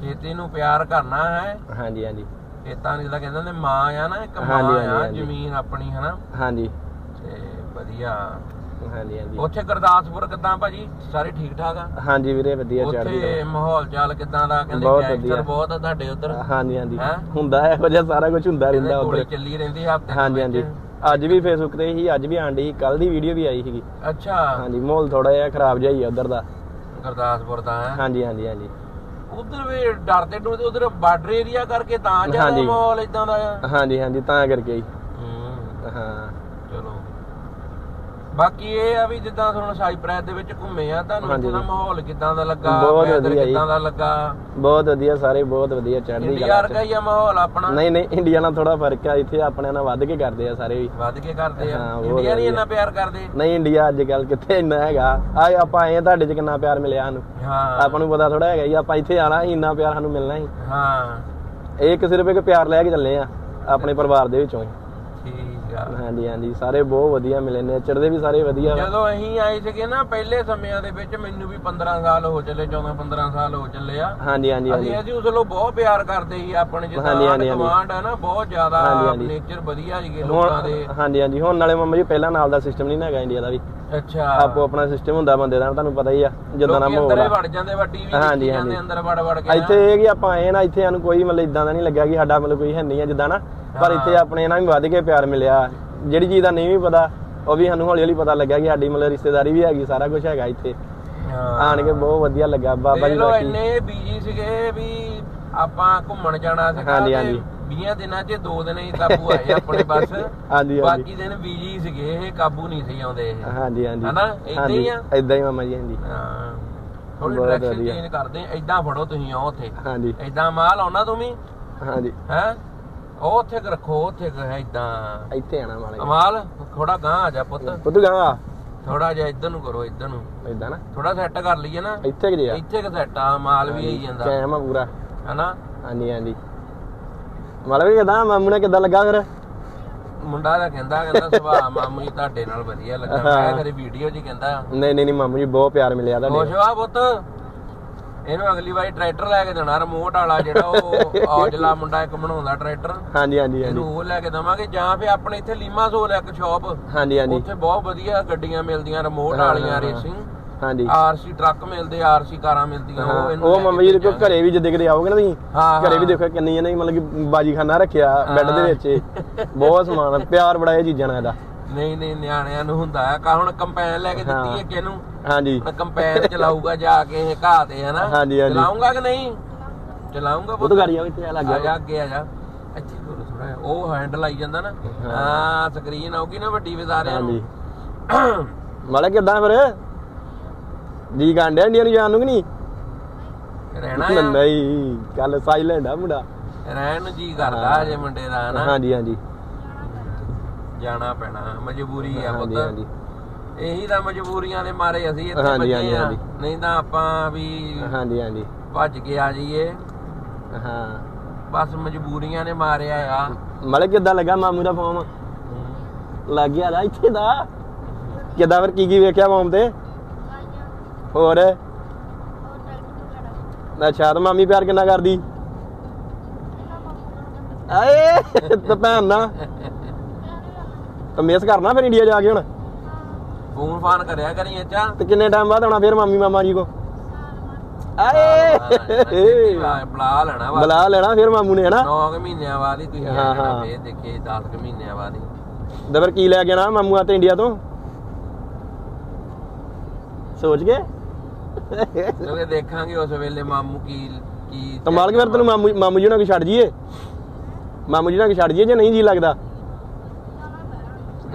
ਖੇਤੀ ਨੂੰ ਪਿਆਰ ਕਰਨਾ ਹੈ। ਹਾਂਜੀ ਹਾਂਜੀ। ਖੇਤਾਂ ਦੀ ਜਿੱਦਾਂ ਕਹਿੰਦੇ ਨੇ ਮਾਂ ਆ ਨਾ ਇੱਕ ਮਾਂ ਹਾਂਜੀ, ਹਾਂਜੀ, ਆ ਹਾਂਜੀ। ਜ਼ਮੀਨ ਆਪਣੀ ਹਨਾ। ਹਾਂਜੀ। ਤੇ ਵਧੀਆ। ਹਾਂਜੀ ਹਾਂਜੀ। ਉੱਥੇ ਗੁਰਦਾਸਪੁਰ ਕਿੱਦਾਂ ਭਾਜੀ? ਸਾਰੇ ਠੀਕ ਠਾਕ ਆ? ਹਾਂਜੀ ਵੀਰੇ ਵਧੀਆ ਚੜ੍ਹਦੀ ਉੱਥੇ ਮਾਹੌਲ ਚਾਲ ਕਿੱਦਾਂ ਦਾ? ਕਹਿੰਦੇ ਬਹੁਤ ਗੈਂਗਸਟਰ ਵਧੀਆ। ਬਹੁਤ ਆ ਤੁਹਾਡੇ ਉੱਧਰ। ਹਾਂਜੀ ਹਾਂਜੀ। ਹੈਂ? ਹੁੰਦਾ ਇਹੋ ਜਿਹਾ ਸਾਰਾ ਕੁਝ ਹੁੰਦਾ ਰਹਿੰਦਾ ਗੋਲੀ ਉੱਧਰ। ਚੱਲੀ ਰਹਿੰਦੀ ਹਫ਼ਤੇ ਹਾਂਜੀ ਹਾਂਜੀ। ਅੱਜ ਵੀ ਫੇਸਬੁੱਕ ਤੇ ਹੀ ਅੱਜ ਵੀ ਆਂਡੀ ਸੀ ਕੱਲ ਦੀ ਵੀਡੀਓ ਵੀ ਆਈ ਸੀਗੀ। ਅੱਛਾ। ਹਾਂਜੀ ਮਾਹੌਲ ਥੋੜਾ ਜਿਹਾ ਖਰਾਬ ਜਿਹਾ ਹੀ ਆ ਉਧਰ ਦਾ। ਗੁਰਦਾਸਪੁਰ ਦਾ ਹੈ? ਹਾਂਜੀ ਹਾਂਜੀ ਹਾਂਜੀ। ਉਧਰ ਵੀ ਡਰਦੇ ਨੂੰ ਉਧਰ ਬਾਰਡਰ ਏਰੀਆ ਕਰਕੇ ਤਾਂ ਜ਼ਿਆਦਾ ਹਾਂਜੀ। ਮਾਹੌਲ ਇਦਾਂ ਦਾ ਆ। ਹਾਂਜੀ ਹਾਂਜੀ ਤਾਂ ਕਰਕੇ ਹੀ। ਹੂੰ। ਬਾਕੀ ਇਹ ਆ ਵੀ ਜਿੱਦਾਂ ਹੁਣ ਸਾਈਪ੍ਰੈਸ ਦੇ ਵਿੱਚ ਘੁੰਮੇ ਆ ਤੁਹਾਨੂੰ ਹਾਂਜੀ। ਉੱਥੇ ਦਾ ਮਾਹੌਲ ਕਿਦਾਂ ਦਾ ਲੱਗਾ ਬਹੁਤ weather ਵਧੀਆ ਜੀ। ਕਿੱਦਾਂ ਦਾ ਲੱਗਾ? ਬਹੁਤ ਵਧੀਆ ਸਾਰੇ ਬਹੁਤ ਵਧੀਆ ਚੜ੍ਹਦੀ ਇੰਡੀਆ ਕਲਾ ਵਰਗਾ ਹੀ ਆ ਮਾਹੌਲ ਆਪਣਾ? ਨਹੀਂ ਨਹੀਂ ਇੰਡੀਆ ਨਾਲ ਥੋੜਾ ਫ਼ਰਕ ਆ ਇੱਥੇ ਆਪਣੇ ਨਾਲ ਵੱਧ ਕੇ ਕਰਦੇ ਆ ਸਾਰੇ ਵੀ। ਵੱਧ ਕੇ ਕਰਦੇ ਆ? ਹਾਂ, ਬਹੁਤ ਇੰਡੀਆ ਨਹੀਂ। ਇੰਨਾ ਪਿਆਰ ਕਰਦੇ? ਨਹੀਂ ਇੰਡੀਆ ਅੱਜ ਕੱਲ ਕਿੱਥੇ ਇੰਨਾ ਹੈਗਾ? ਆ ਆਪਾਂ ਆਏ ਆ ਤੁਹਾਡੇ ਚ ਕਿੰਨਾ ਪਿਆਰ ਮਿਲਿਆ ਸਾਨੂੰ? ਹਾਂ। ਆਪਾਂ ਨੂੰ ਪਤਾ ਥੋੜਾ ਹੈਗਾ ਜੀ ਆਪਾਂ ਇੱਥੇ ਆਣਾ ਸੀ ਇੰਨਾ ਪਿਆਰ ਸਾਨੂੰ ਮਿਲਣਾ ਸੀ ਹਾਂ। ਇਹ ਇੱਕ ਸਿਰਫ ਇੱਕ ਪਿਆਰ ਲੈ ਕੇ ਚੱਲੇ ਆ ਆਪਣੇ ਪਰਿਵਾਰ ਦੇ ਵਿੱਚੋਂ ਹੀ। ਆ ਹਾਂਜੀ ਹਾਂਜੀ ਸਾਰੇ ਬਹੁਤ ਵਧੀਆ ਮਿਲੇ ਨੇਚਰ ਦੇ ਵੀ ਸਾਰੇ ਵਧੀਆ ਵਾ। ਜਦੋਂ ਅਸੀਂ ਆਏ ਸੀਗੇ ਨਾ ਪਹਿਲੇ ਸਮਿਆਂ ਦੇ ਵਿੱਚ ਮੈਨੂੰ ਵੀ 15 ਸਾਲ ਹੋ ਚੱਲੇ 14 15 ਸਾਲ ਹੋ ਚੱਲੇ ਆ ਹਾਂਜੀ ਹਾਂਜੀ ਅਸੀਂ ਅਸੀਂ ਉਸ ਨੂੰ ਬਹੁਤ ਪਿਆਰ ਕਰਦੇ ਸੀ ਆਪਣੇ ਜਿੱਦਾਂ। ਕਮਾਂਡ ਹੈ ਨਾ ਬਹੁਤ ਜ਼ਿਆਦਾ। ਨੇਚਰ ਵਧੀਆ ਸੀਗੇ ਲੋਕਾਂ ਦੇ ਹਾਂਜੀ ਹਾਂਜੀ ਹੁਣ ਨਾਲੇ ਮੰਮਾ ਜੀ ਪਹਿਲਾਂ ਨਾਲ ਦਾ ਸਿਸਟਮ ਨਹੀਂ ਨਾ ਹੈਗਾ ਇੰਡੀਆ ਦਾ ਵੀ ਅੱਛਾ ਆਪੋ ਆਪਣਾ ਸਿਸਟਮ ਹੁੰਦਾ ਬੰਦੇ ਦਾ ਤੁਹਾਨੂੰ ਪਤਾ ਹੀ ਆ ਜਿੱਦਾਂ ਲੋਕੀ ਮਾਹੌਲ ਆ ਵੜ ਜਾਂਦੇ ਵਾ ਟੀਵੀ ਹਾਂਜੀ। ਜਾਂਦੇ ਅੰਦਰ ਵੜ ਵੜ ਕੇ ਨਾ। ਇੱਥੇ ਇਹ ਕਿ ਆਪਾਂ ਆਏ ਨਾ ਇੱਥੇ ਸਾਨੂੰ ਕੋਈ ਮਤਲਬ ਇਦਾਂ ਦਾ ਨਹੀਂ ਲੱਗਿਆ ਕਿ ਸਾਡਾ ਮਤਲਬ ਕੋਈ ਹੈ ਨਹੀਂ ਆ ਜਿੱਦਾਂ ਨਾ ਪਰ ਇੱਥੇ ਆਪਣੇ ਨਾਲ ਵੀ ਵੱਧ ਕੇ ਪਿਆਰ ਮਿਲਿਆ। ਜਿਹੜੀ ਚੀਜ਼ ਦਾ ਨਹੀਂ ਵੀ ਪਤਾ ਉਹ ਵੀ ਸਾਨੂੰ ਹੌਲੀ ਹੌਲੀ ਪਤਾ ਲੱਗਿਆ ਕਿ ਸਾਡੀ ਮਤਲਬ ਰਿਸ਼ਤੇਦਾਰੀ ਵੀ ਹੈਗੀ ਸਾਰਾ ਕੁਝ ਹੈਗਾ ਇੱਥੇ। ਆਣ ਕੇ ਬਹੁਤ ਵਧੀਆ ਲੱਗਾ ਬਾਬਾ ਜੀ ਬਾਕੀ। ਇੰਨੇ ਬੀਜੀ ਸੀਗੇ ਵੀ ਆਪਾਂ ਘੁੰਮਣ ਜਾਣਾ ਸੀਗਾ ਹਾਂਜੀ, ਹਾਂਜੀ। 20 ਦਿਨਾਂ 'ਚ ਦੋ ਦਿਨ ਹੀ ਕਾਬੂ ਆਏ ਆਪਣੇ ਬਸ। ਹਾਂਜੀ ਹਾਂਜੀ। ਬਾਕੀ ਦਿਨ ਬੀਜੀ ਸੀਗੇ ਇਹ ਕਾਬੂ ਨਹੀਂ ਸੀ ਆਉਂਦੇ ਇਹ। ਹਾਂਜੀ ਹਾਂਜੀ। ਹਨਾ ਏਦਾਂ ਹੀ ਆ? ਇਦਾਂ ਹੀ ਮਾਮਾ ਜੀ ਹਾਂਜੀ। ਹਾਂ। ਥੋੜੀ ਡਾਇਰੈਕਸ਼ਨ। ਚੇਂਜ ਕਰਦੇ ਆ ਏਦਾਂ ਫੜੋ ਤੁਸੀਂ ਉਹ ਉੱਥੇ। ਹਾਂਜੀ। ਏਦਾਂ ਮਾਲ ਆਉਣਾ ਤੁਸੀਂ ਹਾਂਜੀ। ਹੈ? ਉਹ ਉੱਥੇ ਕੁ ਰੱਖੋ ਉੱਥੇ ਏਦਾਂ ਇੱਥੇ ਆਣਾ ਮਾਲੇ ਕਮਾਲ ਥੋੜਾ ਗਾਂ ਆ ਜਾ ਪੁੱਤ। ਪੁੱਤ ਗਾ ਥੋੜਾ ਜਿਹਾ ਇੱਧਰ ਨੂੰ ਕਰੋ ਇੱਧਰ ਨੂੰ। ਇਦਾਂ ਨਾ। ਥੋੜਾ ਸੈੱਟ ਕਰ ਲਈਏ ਨਾ। ਇੱਥੇ ਕਿ ਜਿਆ ਇੱਥੇ ਕਿ ਸੈੱਟ ਆ ਮਾਲ ਵੀ ਆਈ ਜਾਂਦਾ। ਕੈਮ ਆ ਪੂਰਾ। ਹਨਾ? ਹਾਂਜੀ ਹਾਂਜੀ। ਮਾਲੇ ਵੀ ਕਿਦਾਂ? ਮਾਮੂ ਨੇ ਕਿਦਾਂ ਲੱਗਾ ਫਿਰ? ਮੁੰਡਾ ਦਾ ਕਹਿੰਦਾ ਕਹਿੰਦਾ ਸੁਭਾਅ ਮਾਮੂ ਜੀ ਤੁਹਾਡੇ ਨਾਲ ਵਧੀਆ ਲੱਗਾ। ਮੈਂ ਕਰੇ ਵੀਡੀਓ ਹੀ ਕਹਿੰਦਾ। ਨਹੀਂ ਨਹੀਂ ਨਹੀਂ ਮਾਮੂ ਜੀ ਬਹੁਤ ਪਿਆਰ ਮਿਲਿਆ ਤੁਹਾਡੇ ਖੁਸ਼ ਵਾ ਪੁੱਤ। ਇਹਨੂੰ ਅਗਲੀ ਵਾਰੀ ਟਰੈਕਟਰ ਲੈ ਕੇ ਦੇਣਾ ਰਿਮੋਟ ਵਾਲਾ ਜਿਹੜਾ ਉਹ ਔਜਲਾ ਮੁੰਡਾ ਇੱਕ ਬਣਾਉਂਦਾ ਟਰੈਕਟਰ। ਹਾਂਜੀ ਹਾਂਜੀ ਹਾਂਜੀ। ਇਹਨੂੰ ਉਹ ਲੈ ਕੇ ਦਵਾਂਗੇ ਜਾਂ ਫਿਰ ਆਪਣੇ ਇੱਥੇ ਲੀਮਾ ਸੋਲ ਇੱਕ ਸ਼ਾਪ ਹਾਂਜੀ ਹਾਂਜੀ। ਉੱਥੇ ਬਹੁਤ ਵਧੀਆ ਗੱਡੀਆਂ ਮਿਲਦੀਆਂ ਰਿਮੋਟ ਵਾਲੀਆਂ ਰੇਸਿੰਗ ਹਾਂਜੀ। ਆਰਸੀ ਟਰੱਕ ਮਿਲਦੇ ਆਰਸੀ ਕਾਰਾਂ ਮਿਲਦੀਆਂ ਉਹ ਇਹਨੂੰ ਉਹ ਮੰਮਾ ਕੇ ਜੀ ਦੇ ਭੇਜਾਂਗੇ। ਘਰੇ ਵੀ ਜਿੱਦੇ ਕਿਤੇ ਆਓਗੇ ਨਾ ਤੁਸੀਂ ਘਰੇ ਵੀ ਦੇਖੋ ਕਿੰਨੀ ਇਹਨੇ ਮਤਲਬ ਕਿ ਬਾਜੀਖਾਨਾ ਰੱਖਿਆ ਬੈੱਡ ਦੇ ਵਿੱਚ। ਬਹੁਤ ਸਮਾਨ ਪਿਆਰ ਬੜਾ ਇਹ ਚੀਜ਼ਾਂ ਨਾਲ ਇਹਦਾ। ਨਹੀਂ ਨਹੀਂ ਨਿਆਣਿਆਂ ਨੂੰ ਹੁੰਦਾ ਆ। ਕਾ ਹੁਣ ਕੰਪੈਨ ਲੈ ਕੇ ਦਿੱਤੀ ਹੈ ਕਿਹਨੂੰ ਹਾਂਜੀ। ਕੰਪੈਨ ਚਲਾਊਗਾ ਜਾ ਕੇ ਇਹ ਘਾਹ ਤੇ ਹਨਾ? ਹਾਂਜੀ, ਹਾਂਜੀ। ਚਲਾਉਂਗਾ ਕਿ ਨਹੀਂ? ਚਲਾਉਂਗਾ ਉਹ ਤਾਂ ਗਾੜੀ ਆ ਇੱਥੇ ਆ ਲੱਗ ਗਿਆ। ਅੱਗੇ ਆ ਜਾ। ਅੱਛੀ ਕੋਲ ਥੋੜਾ ਉਹ ਹੈਂਡਲ ਆਈ ਜਾਂਦਾ ਨਾ। ਹਾਂ। ਸਕਰੀਨ ਆਉਗੀ ਨਾ ਵੱਡੀ ਵੀ ਸਾਰਿਆਂ ਨੂੰ। ਹਾਂਜੀ। ਮਾਲੇ ਕਿੱਦਾਂ ਫਿਰ? ਜੀ ਗਾਂਡਿਆ ਇੰਡੀਆ ਨੂੰ ਜਾਣ ਨੂੰ ਕਿ ਨਹੀਂ? ਰਹਿਣਾ ਨਹੀਂ ਕੱਲ ਸਾਇਲੈਂਟ ਆ ਮੁੰਡਾ। ਰਹਿਣ ਨੂੰ ਜੀ ਕਰਦਾ ਜੇ ਮੁੰਡੇ ਦਾ ਹਨਾ? ਹਾਂਜੀ ਹਾਂਜੀ। ਜਾਣਾ ਪੈਣਾ ਮਜਬੂਰੀ ਆ ਹਾਂਜੀ ਪੁੱਤ। ਹਾਂਜੀ ਇਹੀ ਤਾਂ ਮਜਬੂਰੀਆਂ ਦੇ ਮਾਰੇ ਅਸੀਂ ਇੱਥੇ ਹਾਂਜੀ, ਬੈਠੇ ਹਾਂਜੀ, ਆ। ਹਾਂਜੀ। ਨਹੀਂ ਤਾਂ ਆਪਾਂ ਵੀ ਹਾਂਜੀ ਹਾਂਜੀ। ਭੱਜ ਕੇ ਆ ਜਾਈਏ। ਹਾਂ। ਬਸ ਮਜਬੂਰੀਆਂ ਨੇ ਮਾਰਿਆ ਆ। ਮਾਲੇ ਕਿੱਦਾਂ ਲੱਗਾ ਮਾਮੂ ਦਾ ਫਾਰਮ ਲੱਗ ਗਿਆ ਦਾ ਇੱਥੇ ਦਾ। ਕਿੱਦਾਂ ਫਿਰ ਕੀ ਕੀ ਵੇਖਿਆ ਫਾਰਮ ਤੇ? ਹੋਰ? ਅੱਛਾ ਤਾਂ ਮਾਮੀ ਪਿਆਰ ਕਿੰਨਾ ਕਰਦੀ? ਆਏ ਤਾਂ ਭੈਣ ਨਾ ਤਾਂ ਮਿਸ ਕਰਨਾ ਫਿਰ ਇੰਡੀਆ ਜਾ ਕੇ ਹੁਣ। ਫੋਨ ਫਾਨ ਕਰਿਆ ਕਰੀ ਅੱਛਾ ਤੇ ਕਿੰਨੇ ਟਾਈਮ ਬਾਅਦ ਆਉਣਾ ਫਿਰ ਮਾਮੀ ਮਾਮਾ ਜੀ ਕੋ? ਆਏ। ਬੁਲਾ ਲੈਣਾ ਵਾ। ਬੁਲਾ ਲੈਣਾ ਫਿਰ ਮਾਮੂ ਨੇ ਹਨਾ? 9 ਮਹੀਨਿਆਂ ਬਾਅਦ ਹੀ ਤੁਸੀਂ ਹਾਂ। ਫੇਰ ਦੇਖੇ 10 ਮਹੀਨਿਆਂ ਬਾਅਦ ਹੀ। ਫਿਰ ਕੀ ਲੈ ਕੇ ਆਣਾ ਮਾਮੂ ਆ ਤੇ ਇੰਡੀਆ ਤੋਂ? ਸੋਚ ਕੇ ਕਿਉਂਕਿ ਦੇਖਾਂਗੇ ਉਸ ਵੇਲੇ ਮਾਮੂ ਕੀ ਕੀ ਤਾਂ ਮਾਲਕ ਫਿਰ ਤੈਨੂੰ ਮਾਮੂ ਮਾਮੂ ਜੀ ਨਾਲ ਛੱਡ ਜੀਏ ਮਾਮੂ ਜੀ ਨਾਲ ਛੱਡ ਜੀਏ ਜੇ ਨਹੀਂ ਜੀ ਲੱਗਦਾ?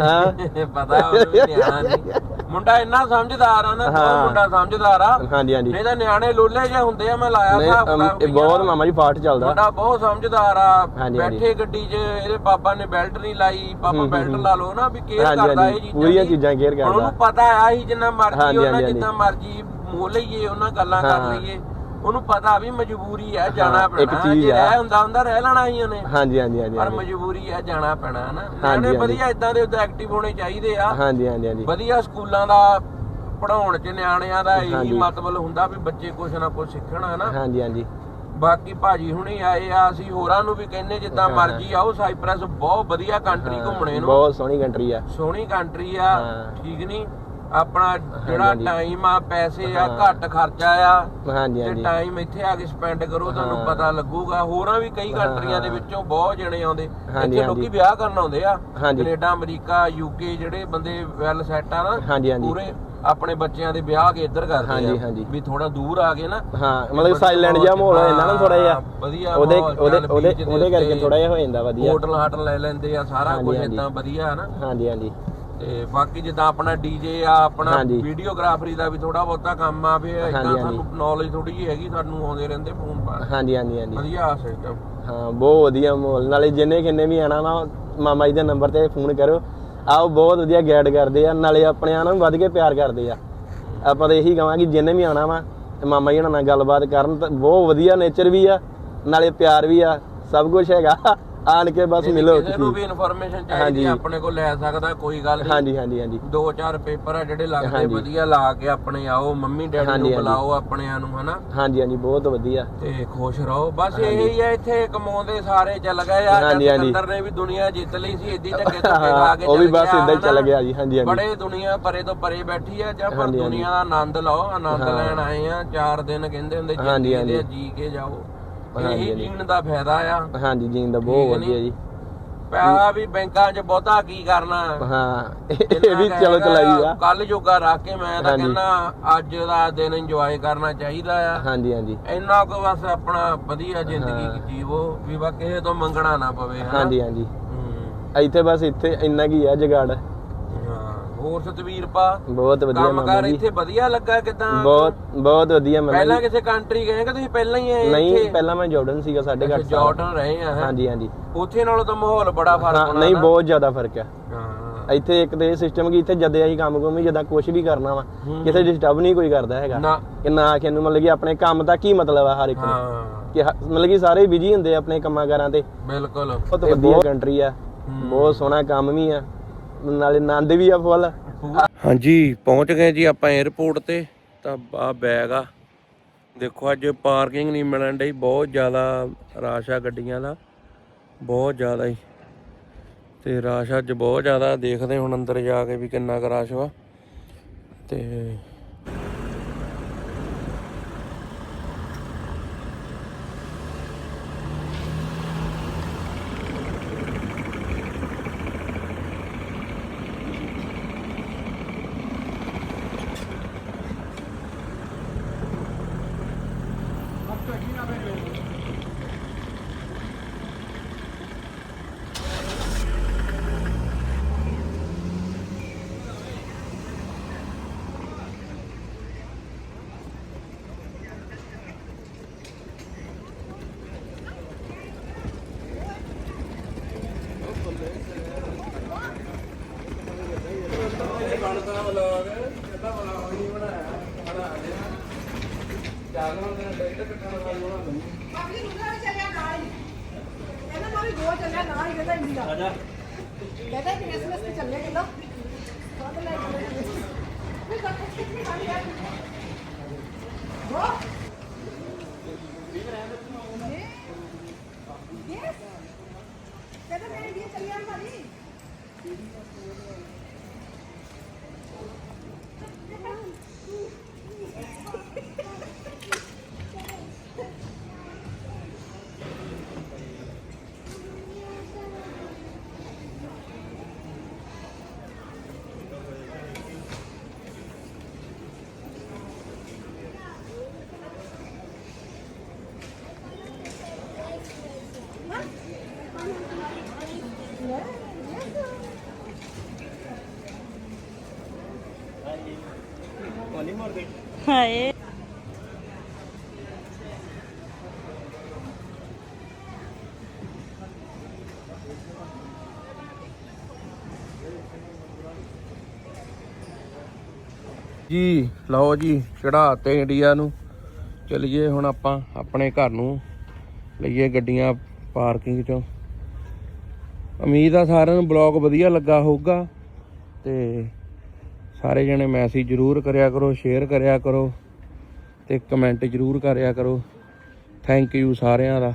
ਹਾਂ ਪਤਾ ਉਹਨੂੰ ਵੀ ਨਿਆਣਾ ਨਹੀਂ ਮੁੰਡਾ ਇੰਨਾ ਸਮਝਦਾਰ ਆ ਨਾ ਬਹੁਤ ਹਾਂ। ਮੁੰਡਾ ਸਮਝਦਾਰ ਆ ਹਾਂਜੀ ਹਾਂਜੀ ਨਹੀਂ ਤਾਂ ਨਿਆਣੇ ਲੋਲੇ ਜਿਹੇ ਹੁੰਦੇ ਆ ਮੈਂ ਲਾਇਆ ਨਹੀਂ ਹਿਸਾਬ ਅਮ, ਕਿਤਾਬ ਇਹ ਬਹੁਤ ਮਾਮਾ ਜੀ ਫਾਟ ਚੱਲਦਾ ਮੁੰਡਾ ਬਹੁਤ ਸਮਝਦਾਰ ਆ ਹਾਂਜੀ, ਹਾਂਜੀ। ਬੈਠੇ ਗੱਡੀ 'ਚ ਇਹਦੇ ਪਾਪਾ ਨੇ ਬੈਲਟ ਨਹੀਂ ਲਾਈ ਪਾਪਾ ਹੂੰ, ਬੈਲਟ। ਲਾ ਲਓ ਨਾ ਵੀ ਕੇਅਰ ਹਾਂਜੀ, ਕਰਦਾ ਹਾਂਜੀ, ਇਹ ਚੀਜ਼ਾਂ ਪੂਰੀਆਂ ਦੀ। ਚੀਜ਼ਾਂ care ਹੁਣ ਕਰਦਾ। ਉਹਨੂੰ ਪਤਾ ਆ ਹੀ ਜਿੰਨਾ ਮਰਜ਼ੀ ਹਾਂਜੀ, ਉਹਨਾਂ ਹਾਂਜੀ, ਜਿੰਨਾ ਮਰਜ਼ੀ ਮੋਹ ਲਈਏ ਉਹਨਾਂ ਗੱਲਾਂ ਕਰ ਹਾਂ। ਲਈਏ ਉਹਨੂੰ ਪਤਾ ਵੀ ਮਜਬੂਰੀ ਹੈ ਜਾਣਾ ਪੈਣਾ। ਜੇ। ਰਹਿ ਹੁੰਦਾ ਹੁੰਦਾ ਰਹਿ ਲੈਣਾ ਹੀ ਉਹਨੇ। ਹਾਂਜੀ ਹਾਂਜੀ ਹਾਂਜੀ ਪਰ ਮਜਬੂਰੀ ਹੈ ਜਾਣਾ ਪੈਣਾ ਨਾ ਹਾਂਜੀ, ਨਿਆਣੇ। ਵਧੀਆ ਇਦਾਂ ਦੇ ਉੱਤੇ ਐਕਟਿਵ ਹੋਣੇ ਚਾਹੀਦੇ ਆ। ਹਾਂਜੀ ਹਾਂਜੀ ਹਾਂਜੀ। ਵਧੀਆ ਸਕੂਲਾਂ ਦਾ ਪੜਾਉਣ ਚ ਨਿਆਣਿਆਂ ਦਾ ਇਹੀ। ਮਤਲਬ ਹੁੰਦਾ ਵੀ ਬੱਚੇ ਕੁਛ ਨਾ ਕੁਛ ਸਿੱਖਣ ਹਨਾ? ਹਾਂਜੀ ਹਾਂਜੀ। ਬਾਕੀ ਭਾਜੀ ਹੁਣੀ ਆਏ ਆ ਅਸੀਂ ਹੋਰਾਂ ਨੂੰ ਵੀ ਕਹਿੰਨੇ ਜਿੱਦਾਂ। ਮਰਜ਼ੀ ਆਓ ਸਾਈਪ੍ਰੈਸ ਬਹੁਤ ਵਧੀਆ ਕੰਟਰੀ ਘੁੰਮਣੇ ਨੂੰ। ਬਹੁਤ ਸੋਹਣੀ ਕੰਟਰੀ ਆ। ਸੋਹਣੀ ਕੰਟਰੀ ਆ। ਠੀਕ ਨਹੀਂ ਆਪਣਾ ਜਿਹੜਾ ਟਾਈਮ ਆ ਪੈਸੇ ਆ ਘੱਟ ਖਰਚਾ ਆ ਹਾਂਜੀ ਤੇ ਹਾਂਜੀ ਟਾਈਮ ਇੱਥੇ ਆ ਕੇ ਸਪੈਂਡ ਕਰੋ ਤੁਹਾਨੂੰ ਪਤਾ ਲੱਗੂਗਾ। ਹੋਰਾਂ ਵੀ ਕਈ ਕੰਟਰੀਆਂ ਦੇ ਵਿੱਚੋਂ ਬਹੁਤ ਜਣੇ ਆਉਂਦੇ। ਹਾਂਜੀ, ਇੱਥੇ ਲੋਕੀ ਵਿਆਹ ਕਰਨ ਆਉਂਦੇ ਆ। ਹਾਂਜੀ। ਕੈਨੇਡਾ ਅਮਰੀਕਾ ਯੂਕੇ ਜਿਹੜੇ ਬੰਦੇ ਵੈਲ ਸੈਟ ਆ ਨਾ ਹਾਂਜੀ ਹਾਂਜੀ। ਪੂਰੇ ਆਪਣੇ ਬੱਚਿਆਂ ਦੇ ਵਿਆਹ ਕੇ ਇੱਧਰ ਕਰਦੇ ਆ। ਹਾਂਜੀ। ਵੀ ਥੋੜਾ ਦੂਰ ਆ ਕੇ ਨਾ। ਹਾਂ ਮਤਲਬ ਸਾਇਲੈਂਟ ਜਿਹਾ ਮਾਹੌਲ ਹੋ ਜਾਂਦਾ ਨਾ ਥੋੜਾ ਜਿਹਾ। ਹਾਂ, ਵਧੀਆ ਉਹਦੇ ਮਾਹੌਲ, ਉਹਦੇ ਚੱਲ ਉਹਦੇ beach ਦੇ ਉਹਦੇ ਕਰਕੇ ਉੱਤੇ ਥੋੜਾ ਜਿਹਾ ਹੋ ਜਾਂਦਾ ਵਧੀਆ। ਹੋਟਲ ਹਾਟਲ ਲੈ ਲੈਂਦੇ ਆ ਸਾਰਾ ਹਾਂਜੀ, ਕੁਝ ਹਾਂਜੀ। ਇਦਾਂ ਵਧੀਆ ਨਾ। ਹਾਂਜੀ ਹਾਂਜੀ। ਤੇ ਬਾਕੀ ਜਿੱਦਾਂ ਆਪਣਾ ਡੀਜੇ ਆ ਆਪਣਾ ਹਾਂਜੀ। ਵੀਡੀਓਗ੍ਰਾਫਰੀ ਦਾ ਵੀ ਥੋੜਾ ਬਹੁਤਾ ਕੰਮ ਆ ਵੀ ਇਦਾਂ ਹਾਂਜੀ, ਸਾਨੂੰ ਨੌਲੇਜ ਥੋੜੀ ਜਿਹੀ ਹੈਗੀ ਸਾਨੂੰ ਆਉਂਦੇ ਰਹਿੰਦੇ ਫੋਨ ਪਰ ਹਾਂਜੀ ਹਾਂਜੀ ਹਾਂਜੀ। ਵਧੀਆ ਸਿਸਟਮ ਹਾਂ ਬਹੁਤ ਵਧੀਆ ਮਾਹੌਲ। ਨਾਲੇ ਜਿੰਨੇ ਕਿੰਨੇ ਵੀ ਆਣਾ ਨਾ ਮਾਮਾ ਜੀ ਦੇ ਨੰਬਰ ਤੇ ਫੋਨ ਕਰੋ ਆਓ ਬਹੁਤ ਵਧੀਆ ਗਾਈਡ ਕਰਦੇ ਆ। ਨਾਲੇ ਆਪਣੇ ਆਨਾਂ ਨੂੰ ਵੱਧ ਕੇ ਪਿਆਰ ਕਰਦੇ ਆ। ਆਪਾਂ ਤਾਂ ਇਹੀ ਕਹਾਂਗੇ ਜਿੰਨੇ ਵੀ ਆਣਾ ਵਾ ਤੇ ਮਾਮਾ ਜੀ ਹੁਣਾਂ ਨਾਲ ਗੱਲਬਾਤ ਕਰਨ ਤਾਂ ਬਹੁਤ ਵਧੀਆ ਨੇਚਰ ਵੀ ਆ। ਨਾਲੇ ਪਿਆਰ ਵੀ ਆ। ਸਭ ਕੁਝ ਹੈਗਾ। ਆਣ ਕੇ ਬਸ ਮਿਲੋ ਕਿਸੇ ਨੂੰ ਤੁਸੀਂ ਵੀ ਇਨਫੋਰਮੇਸ਼ਨ ਚਾਹੀਦੀ ਹਾਂਜੀ। ਆ, ਆਪਣੇ ਕੋਲ ਲੈ ਸਕਦਾ ਕੋਈ ਗੱਲ ਨਹੀਂ ਹਾਂਜੀ ਹਾਂਜੀ ਹਾਂਜੀ ਦੋ ਚਾਰ ਪੇਪਰ ਆ ਜਿਹੜੇ ਲੱਗਦੇ ਹਾਂਜੀ। ਵਧੀਆ ਲਾ ਕੇ ਆਪਣੇ ਆਓ ਮੰਮੀ ਡੈਡੀ ਹਾਂਜੀ, ਨੂੰ ਹਾਂਜੀ। ਬੁਲਾਓ ਆਪਣਿਆਂ ਨੂੰ ਹਨਾ ਹਾਂਜੀ ਹਾਂਜੀ ਬਹੁਤ ਵਧੀਆ ਤੇ ਖੁਸ਼ ਰਹੋ ਬਸ ਇਹੀ ਆ ਇੱਥੇ ਕਮਾਉਂਦੇ ਸਾਰੇ ਚੱਲ ਗਏ ਆ ਹਾਂਜੀ, ਹਾਂਜੀ। ਸਿਕੰਦਰ ਨੇ ਵੀ ਦੁਨੀਆ ਜਿੱਤ ਲਈ ਸੀ ਇੱਦੀ ਧੱਕੇ ਧੱਕੇ ਖਾ ਕੇ ਉਹ ਵੀ ਚੱਲ ਬਸ ਇਦਾਂ ਹੀ ਹਨਾ। ਚੱਲ ਗਿਆ ਜੀ ਹਾਂਜੀ ਹਾਂਜੀ ਬੜੇ ਦੁਨੀਆ ਪਰੇ ਤੋਂ ਪਰੇ ਬੈਠੀ ਆ ਜਾਂ ਪਰ ਹਾਂਜੀ, ਹਾਂਜੀ। ਦੁਨੀਆ ਦਾ ਆਨੰਦ ਲਓ ਆਨੰਦ ਲੈਣ ਆਏ ਆ ਚਾਰ ਦਿਨ ਕਹਿੰਦੇ ਹੁੰਦੇ ਹਾਂਜੀ, ਜ਼ਿੰਦਗੀ ਦੇ ਹਾਂਜੀ। ਜੀ ਕੇ ਜਾਓ ਹਾਂਜੀ, ਇਹੀ ਹਾਂਜੀ। ਜੀਣ ਦਾ ਫਾਇਦਾ ਆ। ਹਾਂਜੀ ਜੀਣ ਦਾ ਠੀਕ ਬਹੁਤ ਨੀ? ਵਧੀਆ ਜੀ। ਪੈਸਾ ਵੀ ਬੈਂਕਾਂ 'ਚ ਬਹੁਤਾ ਕੀ ਕਰਨਾ। ਹਾਂ ਇਹ ਵੀ ਚਲੋ ਚਲਾਈ ਆ। ਕੱਲ ਜੋਗਾ ਰੱਖ ਕੇ ਮੈਂ ਤਾਂ ਹਾਂਜੀ। ਕਹਿੰਦਾ ਅੱਜ ਦਾ ਦਿਨ ਇੰਜੋਏ ਕਰਨਾ ਚਾਹੀਦਾ ਆ। ਹਾਂਜੀ ਹਾਂਜੀ। ਇੰਨਾ ਕੁ ਬਸ ਆਪਣਾ ਵਧੀਆ ਜ਼ਿੰਦਗੀ ਜੀਵੋ ਵੀ ਬਾ ਕਿਸੇ ਤੋਂ ਮੰਗਣਾ ਨਾ ਪਵੇ ਹਨਾ? ਹਾਂਜੀ ਹਾਂਜੀ। ਹੂੰ। ਇੱਥੇ ਬਸ ਇੱਥੇ ਇੰਨਾ ਕੀ ਆ ਜਗਾੜ। ਹੋਰ ਸਤਵੀਰ ਪਾ। ਬਹੁਤ ਵਧੀਆ ਮਾਮਾ ਜੀ। ਇੱਥੇ ਵਧੀਆ ਲੱਗਾ ਕਿਦਾਂ? ਬਹੁਤ ਬਹੁਤ ਵਧੀਆ ਮਾਮਾ ਪਹਿਲਾਂ ਕਿਸੇ ਕੰਟਰੀ ਗਏ ਕਿ ਤੁਸੀਂ ਪਹਿਲਾਂ ਹੀ ਆਏ ਨਹੀਂ ਪਹਿਲਾਂ ਮੈਂ ਜਾਰਡਨ ਸੀਗਾ ਅੱਠ ਸਾਲ ਜਾਰਡਨ ਰਹੇ ਆ ਹੈਂ? ਹਾਂਜੀ ਹਾਂਜੀ। ਉੱਥੇ ਨਾਲੋਂ ਤਾਂ ਮਾਹੌਲ ਬੜਾ ਫ਼ਰਕ ਹੋਣਾ ਨਹੀਂ? ਬਹੁਤ ਜ਼ਿਆਦਾ ਫ਼ਰਕ ਆ। ਹਾਂ। ਇੱਥੇ ਇੱਕ ਤੇ ਸਿਸਟਮ ਕਿ ਇੱਥੇ ਜਦੇ ਅਸੀਂ ਕੰਮ ਕੋਈ ਜਦਾਂ ਕੁਝ ਵੀ ਕਰਨਾ ਵਾ ਕਿਸੇ ਡਿਸਟਰਬ ਨਹੀਂ ਕੋਈ ਕਰਦਾ ਹੈਗਾ। ਨਾ। ਕਿ ਨਾ ਕਿ ਨੂੰ ਮਤਲਬ ਕਿ ਆਪਣੇ ਕੰਮ ਦਾ ਕੀ ਮਤਲਬ ਆ ਹਰ ਇੱਕ ਨੂੰ। ਕਿ ਮਤਲਬ ਕਿ ਸਾਰੇ ਬਿਜ਼ੀ ਹੁੰਦੇ ਆਪਣੇ ਕੰਮਾਂ ਕਾਰਾਂ ਤੇ। ਬਿਲਕੁਲ। ਬਹੁਤ ਵਧੀਆ ਕੰਟਰੀ ਆ। ਬਹੁਤ ਸੋਹਣਾ ਕੰਮ ਵੀ ਆ। ਨਾਲੇ ਆਨੰਦ ਵੀ ਆ ਫੁੱਲ। ਹਾਂਜੀ, ਪਹੁੰਚ ਗਏ ਜੀ ਆਪਾਂ 에어ਪੋਰਟ ਤੇ। ਤਾਂ ਆ ਬੈਗ ਆ। ਦੇਖੋ, ਅੱਜ ਪਾਰਕਿੰਗ ਨਹੀਂ ਮਿਲਣ ਡਈ। ਬਹੁਤ ਜ਼ਿਆਦਾ ਰਸ਼ ਆ ਗੱਡੀਆਂ ਦਾ। ਬਹੁਤ ਜ਼ਿਆਦਾ ਹੀ। ਤੇ ਰਸ਼ ਅੱਜ ਬਹੁਤ ਜ਼ਿਆਦਾ। ਦੇਖਦੇ ਹੁਣ ਅੰਦਰ ਜਾ ਕੇ ਵੀ ਕਿੰਨਾ ਕੁ ਰਸ਼ ਵਾ। ਤੇ ਕਹਿੰਦਾ ਕ੍ਰਿਸਮਸ ਤੇ ਚੱਲੇ ਕਿਲੋ ਬਾਅਦ ਲੈ ਕੇ ਫਿਰ ਤਾਂ ਕਿੱਥੇ ਖਾਣੀ ਹੈ ਉਹ ਯੈਸ ਹਾਏ। ਜੀ ਲਓ ਜੀ ਚੜਾਤੇ ਇੰਡੀਆ ਨੂੰ। ਚਲਿਏ ਹੁਣ ਆਪਾਂ ਆਪਣੇ ਘਰ ਨੂੰ। ਲਈਏ ਗੱਡੀਆਂ ਪਾਰਕਿੰਗ ਚੋਂ। ਉਮੀਦ ਆ ਸਾਰਿਆਂ ਨੂੰ ਬਲੌਗ ਵਧੀਆ ਲੱਗਾ ਹੋਊਗਾ। ਤੇ ਸਾਰੇ ਜਣੇ ਮੈਸੇਜ ਜ਼ਰੂਰ ਕਰਿਆ ਕਰੋ ਸ਼ੇਅਰ ਕਰਿਆ ਕਰੋ ਤੇ ਕਮੈਂਟ ਜ਼ਰੂਰ ਕਰਿਆ ਕਰੋ। ਥੈਂਕ ਯੂ ਸਾਰਿਆਂ ਦਾ।